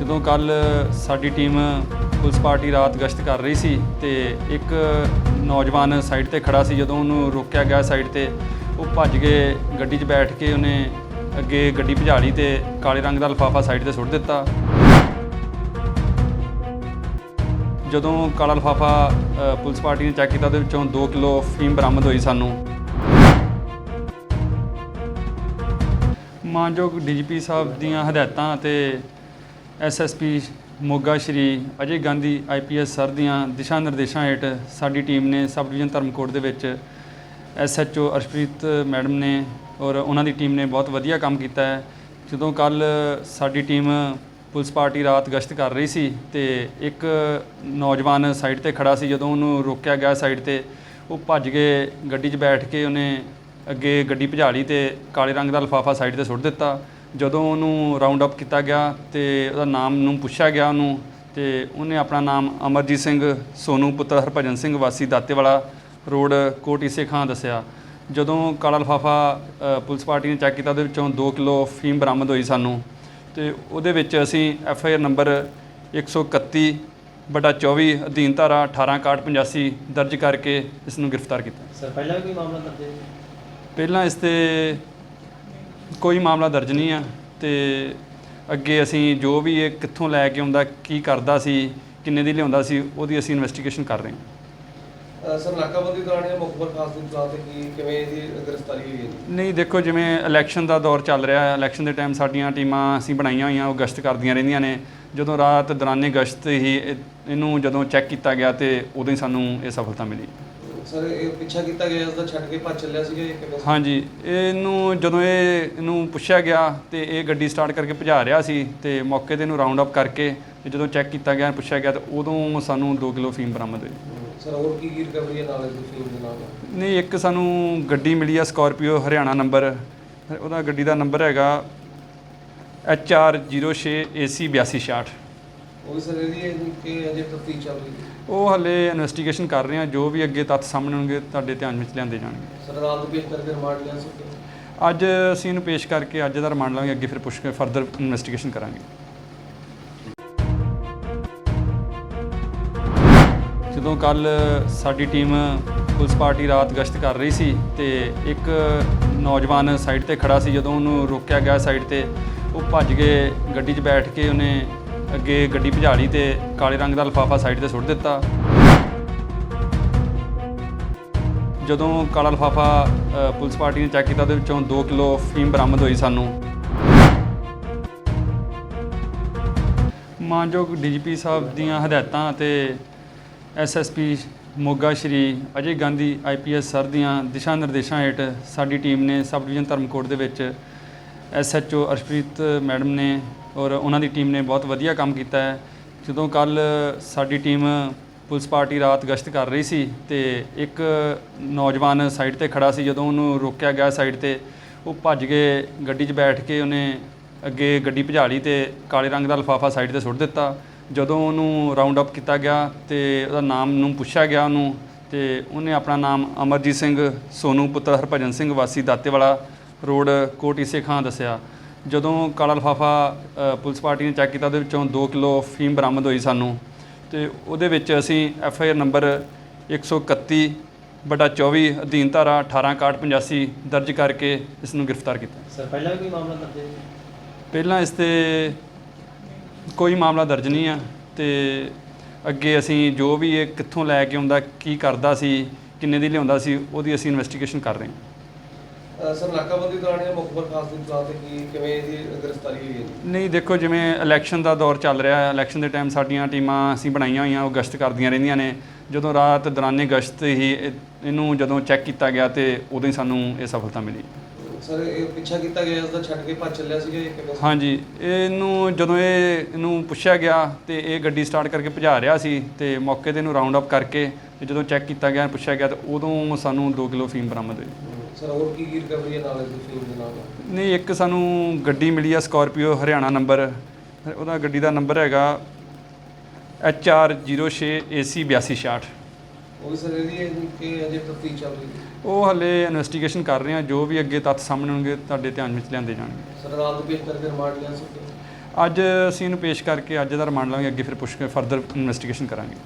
ਜਦੋਂ ਕੱਲ ਸਾਡੀ ਟੀਮ ਪੁਲਿਸ ਪਾਰਟੀ ਰਾਤ ਗਸ਼ਤ ਕਰ ਰਹੀ ਸੀ ਤੇ ਇੱਕ ਨੌਜਵਾਨ ਸਾਈਡ ਤੇ ਖੜਾ ਸੀ, ਜਦੋਂ ਉਹਨੂੰ ਰੋਕਿਆ ਗਿਆ ਸਾਈਡ ਤੇ, ਉਹ ਭੱਜ ਕੇ ਗੱਡੀ 'ਚ ਬੈਠ ਕੇ ਉਹਨੇ ਅੱਗੇ ਗੱਡੀ ਭਜਾ ਲਈ ਤੇ ਕਾਲੇ ਰੰਗ ਦਾ ਲਿਫਾਫਾ ਸਾਈਡ ਤੇ ਸੁੱਟ ਦਿੱਤਾ। ਜਦੋਂ ਕਾਲਾ ਲਿਫਾਫਾ ਪੁਲਿਸ ਪਾਰਟੀ ਨੇ ਚੈੱਕ ਕੀਤਾ, ਉਹਦੇ ਵਿੱਚੋਂ 2 ਕਿਲੋ ਫੀਮ ਬਰਾਮਦ ਹੋਈ ਸਾਨੂੰ। ਮਾਨਯੋਗ ਡੀਜੀਪੀ ਸਾਹਿਬ ਦੀਆਂ ਹਦਾਇਤਾਂ ਅਤੇ SSP Moga Shri Ajay Gandhi IPS sir ਦੀਆਂ ਦਿਸ਼ਾ ਨਿਰਦੇਸ਼ਾਂ ਹੇਠ ਸਾਡੀ ਟੀਮ ਨੇ ਸਬ ਡਿਵੀਜ਼ਨ ਧਰਮਕੋਟ ਦੇ ਵਿੱਚ ਐਸਐਚਓ ਅਰਸ਼ਪ੍ਰੀਤ ਮੈਡਮ ਨੇ ਔਰ ਉਹਨਾਂ ਦੀ ਟੀਮ ਨੇ ਬਹੁਤ ਵਧੀਆ ਕੰਮ ਕੀਤਾ ਹੈ। ਜਦੋਂ ਕੱਲ ਸਾਡੀ ਟੀਮ ਪੁਲਿਸ ਪਾਰਟੀ ਰਾਤ ਗਸ਼ਤ ਕਰ ਰਹੀ ਸੀ ਤੇ ਇੱਕ ਨੌਜਵਾਨ ਸਾਈਡ ਤੇ ਖੜਾ ਸੀ, ਜਦੋਂ ਉਹਨੂੰ ਰੋਕਿਆ ਗਿਆ ਸਾਈਡ ਤੇ, ਉਹ ਭੱਜ ਕੇ ਗੱਡੀ 'ਚ ਬੈਠ ਕੇ ਉਹਨੇ ਅੱਗੇ ਗੱਡੀ ਭਜਾ ਲਈ ਤੇ ਕਾਲੇ ਰੰਗ ਦਾ ਲਿਫਾਫਾ ਸਾਈਡ ਤੇ ਸੁੱਟ ਦਿੱਤਾ। ਜਦੋਂ ਉਹਨੂੰ ਰਾਉਂਡ ਅਪ ਕੀਤਾ ਗਿਆ ਤੇ ਉਹਦਾ ਨਾਮ ਨੂੰ ਪੁੱਛਿਆ ਗਿਆ ਉਹਨੂੰ ਤੇ ਉਹਨੇ ਆਪਣਾ ਨਾਮ ਅਮਰਜੀਤ ਸਿੰਘ ਸੋਨੂ ਪੁੱਤਰ ਹਰਭਜਨ ਸਿੰਘ ਵਾਸੀ ਦਾਤੇਵਾਲਾ ਰੋਡ ਕੋਟ ਈਸੇ ਖਾਂ ਦੱਸਿਆ। ਜਦੋਂ ਕਾਲਾ ਲਿਫਾਫਾ ਪੁਲਿਸ ਪਾਰਟੀ ਨੇ ਚੈੱਕ ਕੀਤਾ ਉਹਦੇ ਵਿੱਚੋਂ 2 ਕਿਲੋ ਫੀਮ ਬਰਾਮਦ ਹੋਈ ਸਾਨੂੰ। ਤੇ ਉਹਦੇ ਵਿੱਚ ਅਸੀਂ ਐਫ ਆਈ ਆਰ ਨੰਬਰ 131 ਬਟਾ 24 ਅਧੀਨ ਧਾਰਾ 186185 ਦਰਜ ਕਰਕੇ ਇਸ ਨੂੰ ਗ੍ਰਿਫਤਾਰ ਕੀਤਾ। ਸਰ ਪਹਿਲਾਂ ਵੀ ਕੋਈ ਮਾਮਲਾ ਦਰਜ ਹੈ? ਪਹਿਲਾਂ ਇਸ ਤੇ ਕੋਈ ਮਾਮਲਾ ਦਰਜ ਨਹੀਂ ਆ ਤੇ ਅੱਗੇ ਅਸੀਂ ਜੋ ਵੀ ਇਹ ਕਿੱਥੋਂ ਲੈ ਕੇ ਆਉਂਦਾ ਕੀ ਕਰਦਾ ਸੀ ਕਿੰਨੇ ਦੀ ਲਿਆਉਂਦਾ ਸੀ ਉਹਦੀ ਅਸੀਂ ਇਨਵੈਸਟੀਗੇਸ਼ਨ ਕਰ ਰਹੇ ਹਾਂ। ਸਰ ਨਾਕਾਬੰਦੀ ਦੌਰਾਨ ਇਹ ਮੁਖਬਰ ਖਾਸ ਦੀ ਤੇ ਕੀ ਕਿਵੇਂ ਇਹਦੀ ਗ੍ਰਿਫਤਾਰੀ ਹੋਈ ਹੈ ਜੀ? ਨਹੀਂ ਦੇਖੋ ਜਿਵੇਂ ਇਲੈਕਸ਼ਨ ਦਾ ਦੌਰ ਚੱਲ ਰਿਹਾ ਹੈ ਇਲੈਕਸ਼ਨ ਦੇ ਟਾਈਮ ਸਾਡੀਆਂ ਟੀਮਾਂ ਅਸੀਂ ਬਣਾਈਆਂ ਹੋਈਆਂ ਉਹ ਗਸ਼ਤ ਕਰਦੀਆਂ ਰਹਿੰਦੀਆਂ ਨੇ। ਜਦੋਂ ਰਾਤ ਦੌਰਾਨੇ ਗਸ਼ਤ ਹੀ ਇਹ- ਇਹਨੂੰ ਜਦੋਂ ਚੈੱਕ ਕੀਤਾ ਗਿਆ ਤੇ ਉਦੋਂ ਹੀ ਸਾਨੂੰ ਇਹ ਸਫਲਤਾ ਮਿਲੀ। ਸਰ ਇਹ ਪਿੱਛਾ ਕੀਤਾ ਗਿਆ ਇਸ ਦਾ ਛੱਡ ਕੇ ਭੱਜ ਚੱਲਿਆ ਸੀਗਾ ਇਹ ਕਿਵੇਂ ਹਾਂਜੀ ਇਹਨੂੰ ਜਦੋਂ ਇਹ ਇਹਨੂੰ ਪੁੱਛਿਆ ਗਿਆ ਤੇ ਇਹ ਗੱਡੀ ਸਟਾਰਟ ਕਰਕੇ ਭਜਾ ਰਿਹਾ ਸੀ ਤੇ ਮੌਕੇ ਤੇ ਇਹਨੂੰ ਰਾਉਂਡ ਅਪ ਕਰਕੇ ਤੇ ਜਦੋਂ ਚੈੱਕ ਕੀਤਾ ਗਿਆ ਪੁੱਛਿਆ ਗਿਆ ਤੇ ਉਦੋਂ ਸਾਨੂੰ 2 ਕਿਲੋ ਫੀਮ ਬਰਾਮਦ ਹੋਈ। ਸਰ ਹੋਰ ਕੀ ਕੀ ਰਿਕਵਰੀ ਹੈ ਨਾਲ ਇਸ ਫੀਮ ਦੇ ਨਾਲ? ਨਹੀਂ ਇੱਕ ਸਾਨੂੰ ਗੱਡੀ ਮਿਲੀ ਆ ਸਕਾਰਪੀਓ ਹਰਿਆਣਾ ਨੰਬਰ ਉਹਦਾ ਗੱਡੀ ਦਾ ਨੰਬਰ ਹੈਗਾ HR06 AC 8266 ਉਹ ਵੀ ਸਰ ਇਹਦੀ ਹੈ ਜੀ ਕਿ ਅਜੇ ਤਫਤੀਸ਼ ਚੱਲ ਰਹੀ ਹੈ। ਉਹ ਹਲੇ ਇਨਵੈਸਟੀਗੇਸ਼ਨ ਕਰ ਰਹੇ ਆ ਜੋ ਵੀ ਅੱਗੇ ਤੱਥ ਸਾਹਮਣੇ ਆਉਣਗੇ ਤੁਹਾਡੇ ਧਿਆਨ ਵਿੱਚ ਲਿਆਂਦੇ ਜਾਣਗੇ। ਸਰ ਅਦਾਲਤ ਪੇਸ਼ ਕਰਕੇ ਰਿਮਾਂਡ ਲਿਆ ਸਕਦੇ ਅੱਜ ਅਸੀਂ ਇਹਨੂੰ ਪੇਸ਼ ਕਰਕੇ ਅੱਜ ਦਾ ਰਿਮਾਂਡ ਲਾਂਗੇ ਅੱਗੇ ਫਿਰ ਪੁੱਛ ਕੇ ਫਰਦਰ ਇਨਵੈਸਟੀਗੇਸ਼ਨ ਕਰਾਂਗੇ। ਜਦੋਂ ਕੱਲ ਸਾਡੀ ਟੀਮ ਪੁਲਿਸ ਪਾਰਟੀ ਰਾਤ ਗਸ਼ਤ ਕਰ ਰਹੀ ਸੀ ਤੇ ਇੱਕ ਨੌਜਵਾਨ ਸਾਈਡ ਤੇ ਖੜਾ ਸੀ ਜਦੋਂ ਉਹਨੂੰ ਰੋਕਿਆ ਗਿਆ ਸਾਈਡ ਤੇ ਉਹ ਭੱਜ ਕੇ ਗੱਡੀ 'ਚ ਬੈਠ ਕੇ ਉਹਨੇ ਅੱਗੇ ਗੱਡੀ ਭਜਾ ਲਈ ਤੇ ਕਾਲੇ ਰੰਗ ਦਾ ਲਿਫਾਫਾ ਸਾਈਡ ਤੇ ਸੁੱਟ ਦਿੱਤਾ। ਜਦੋਂ ਕਾਲਾ ਲਿਫਾਫਾ ਪੁਲਿਸ ਪਾਰਟੀ ਨੇ ਚੈੱਕ ਕੀਤਾ, ਉਹਦੇ ਵਿੱਚੋਂ 2 ਕਿਲੋ ਫੀਮ ਬਰਾਮਦ ਹੋਈ ਸਾਨੂੰ। ਮਾਨਯੋਗ ਡੀਜੀਪੀ ਸਾਹਿਬ ਦੀਆਂ ਹਦਾਇਤਾਂ ਅਤੇ SSP Moga Shri Ajay Gandhi IPS sir ਦੀਆਂ ਦਿਸ਼ਾ ਨਿਰਦੇਸ਼ਾਂ ਹੇਠ ਸਾਡੀ ਟੀਮ ਨੇ ਸਬ ਡਿਵੀਜ਼ਨ ਧਰਮਕੋਟ ਦੇ ਵਿੱਚ ਐਸਐਚਓ ਅਰਸ਼ਪ੍ਰੀਤ ਮੈਡਮ ਨੇ ਔਰ ਉਹਨਾਂ ਦੀ ਟੀਮ ਨੇ ਬਹੁਤ ਵਧੀਆ ਕੰਮ ਕੀਤਾ ਹੈ। ਜਦੋਂ ਕੱਲ ਸਾਡੀ ਟੀਮ ਪੁਲਿਸ ਪਾਰਟੀ ਰਾਤ ਗਸ਼ਤ ਕਰ ਰਹੀ ਸੀ ਤੇ ਇੱਕ ਨੌਜਵਾਨ ਸਾਈਡ ਤੇ ਖੜਾ ਸੀ, ਜਦੋਂ ਉਹਨੂੰ ਰੋਕਿਆ ਗਿਆ ਸਾਈਡ ਤੇ, ਉਹ ਭੱਜ ਕੇ ਗੱਡੀ 'ਚ ਬੈਠ ਕੇ ਉਹਨੇ ਅੱਗੇ ਗੱਡੀ ਭਜਾ ਲਈ ਤੇ ਕਾਲੇ ਰੰਗ ਦਾ ਲਿਫਾਫਾ ਸਾਈਡ ਤੇ ਸੁੱਟ ਦਿੱਤਾ। ਜਦੋਂ ਉਹਨੂੰ ਰਾਉਂਡ ਅਪ ਕੀਤਾ ਗਿਆ ਤੇ ਉਹਦਾ ਨਾਮ ਨੂੰ ਪੁੱਛਿਆ ਗਿਆ ਉਹਨੂੰ ਤੇ ਉਹਨੇ ਆਪਣਾ ਨਾਮ ਅਮਰਜੀਤ ਸਿੰਘ, ਸੋਨੂ ਪੁੱਤਰ ਹਰਭਜਨ ਸਿੰਘ ਵਾਸੀ ਦਾਤੇਵਾਲਾ ਰੋਡ ਕੋਟ ਈਸੇ ਖਾਂ ਦੱਸਿਆ ਜਦੋਂ ਕਾਲਾ ਲਿਫਾਫਾ ਪੁਲਿਸ ਪਾਰਟੀ ਨੇ ਚੈੱਕ ਕੀਤਾ ਉਹਦੇ ਵਿੱਚੋਂ 2 ਕਿਲੋ ਫੀਮ ਬਰਾਮਦ ਹੋਈ ਸਾਨੂੰ ਤੇ ਉਹਦੇ ਵਿੱਚ ਅਸੀਂ ਐਫ ਆਈ ਆਰ ਨੰਬਰ 131 ਬਟਾ 24 ਅਧੀਨ ਧਾਰਾ 186185 ਦਰਜ ਕਰਕੇ ਇਸ ਨੂੰ ਗ੍ਰਿਫਤਾਰ ਕੀਤਾ। ਸਰ ਪਹਿਲਾਂ ਕੋਈ ਮਾਮਲਾ ਦਰਜ ਹੈ? ਪਹਿਲਾਂ ਇਸ ਤੇ ਕੋਈ ਮਾਮਲਾ ਦਰਜ ਨਹੀਂ ਆ ਤੇ ਅੱਗੇ ਅਸੀਂ ਜੋ ਵੀ ਇਹ ਕਿੱਥੋਂ ਲੈ ਕੇ ਆਉਂਦਾ ਕੀ ਕਰਦਾ ਸੀ ਕਿੰਨੇ ਦੀ ਲਿਆਉਂਦਾ ਸੀ ਉਹਦੀ ਅਸੀਂ ਇਨਵੈਸਟੀਗੇਸ਼ਨ ਕਰ ਰਹੇ ਹਾਂ। ਸਰ ਨਾਕਾਬੰਦੀ ਦੌਰਾਨ ਇਹ ਮੁਖਬਰ ਖਾਸ ਦੀ ਪਲਾਟ ਤੇ ਕੀ ਕਿਵੇਂ ਇਹਦੀ ਗ੍ਰਿਫਤਾਰੀ ਹੋਈ ਹੈ ਜੀ? ਨਹੀਂ ਦੇਖੋ ਜਿਵੇਂ ਇਲੈਕਸ਼ਨ ਦਾ ਦੌਰ ਚੱਲ ਰਿਹਾ ਹੈ ਇਲੈਕਸ਼ਨ ਦੇ ਟਾਈਮ ਸਾਡੀਆਂ ਟੀਮਾਂ ਅਸੀਂ ਬਣਾਈਆਂ ਹੋਈਆਂ ਉਹ ਗਸ਼ਤ ਕਰਦੀਆਂ ਰਹਿੰਦੀਆਂ ਨੇ। ਜਦੋਂ ਰਾਤ ਦੌਰਾਨੇ ਗਸ਼ਤ ਹੀ ਇਹ- ਇਹਨੂੰ ਜਦੋਂ ਚੈੱਕ ਕੀਤਾ ਗਿਆ ਤੇ ਉਦੋਂ ਹੀ ਸਾਨੂੰ ਇਹ ਸਫਲਤਾ ਮਿਲੀ। ਸਰ ਇਹ ਪਿੱਛਾ ਕੀਤਾ ਗਿਆ ਇਸ ਦਾ ਛੱਡ ਕੇ ਭੱਜ ਚੱਲਿਆ ਸੀਗਾ ਇਹ ਕਿਵੇਂ? ਹਾਂਜੀ ਇਹਨੂੰ ਜਦੋਂ ਇਹ ਇਹਨੂੰ ਪੁੱਛਿਆ ਗਿਆ ਤੇ ਇਹ ਗੱਡੀ ਸਟਾਰਟ ਕਰਕੇ ਭਜਾ ਰਿਹਾ ਸੀ ਤੇ ਮੌਕੇ ਤੇ ਇਹਨੂੰ ਰਾਉਂਡ ਅਪ ਕਰਕੇ ਤੇ ਜਦੋਂ ਚੈੱਕ ਕੀਤਾ ਗਿਆ ਪੁੱਛਿਆ ਗਿਆ ਤੇ ਉਦੋਂ ਸਾਨੂੰ 2 ਕਿਲੋ ਫੀਮ ਬਰਾਮਦ ਹੋਈ। ਸਰ ਹੋਰ ਕੀ ਕੀ ਰਿਕਵਰੀ ਹੈ ਨਾਲ ਇਸ ਦੀ ਫੀਮ ਦੇ ਨਾਲ? ਨਹੀਂ ਇੱਕ ਸਾਨੂੰ ਗੱਡੀ ਮਿਲੀ ਆ ਸਕਾਰਪੀਓ ਹਰਿਆਣਾ ਨੰਬਰ। ਉਹਦਾ ਗੱਡੀ ਦਾ ਨੰਬਰ ਹੈਗਾ HR06 AC 8266 ਉਹ ਵੀ ਸਰ ਇਹਦੀ ਹੈ ਜੀ ਕਿ ਅਜੇ ਤਫਤੀਸ਼ ਚੱਲ ਰਹੀ ਹੈ? ਉਹ ਹਲੇ ਇਨਵੈਸਟੀਗੇਸ਼ਨ ਕਰ ਰਹੇ ਆ ਜੋ ਵੀ ਅੱਗੇ ਤੱਥ ਸਾਹਮਣੇ ਆਉਣਗੇ ਤੁਹਾਡੇ ਧਿਆਨ ਵਿੱਚ ਲਿਆਂਦੇ ਜਾਣਗੇ। ਸਰ ਅਦਾਲਤ ਪੇਸ਼ ਕਰਕੇ ਰਿਮਾਂਡ ਲਿਆ ਸਕਦੇ ਅੱਜ ਅਸੀਂ ਇਹਨੂੰ ਪੇਸ਼ ਕਰਕੇ ਅੱਜ ਦਾ ਰਿਮਾਂਡ ਲਾਂਗੇ ਅੱਗੇ ਫਿਰ ਪੁੱਛ ਕੇ ਫਰਦਰ ਇਨਵੈਸਟੀਗੇਸ਼ਨ ਕਰਾਂਗੇ।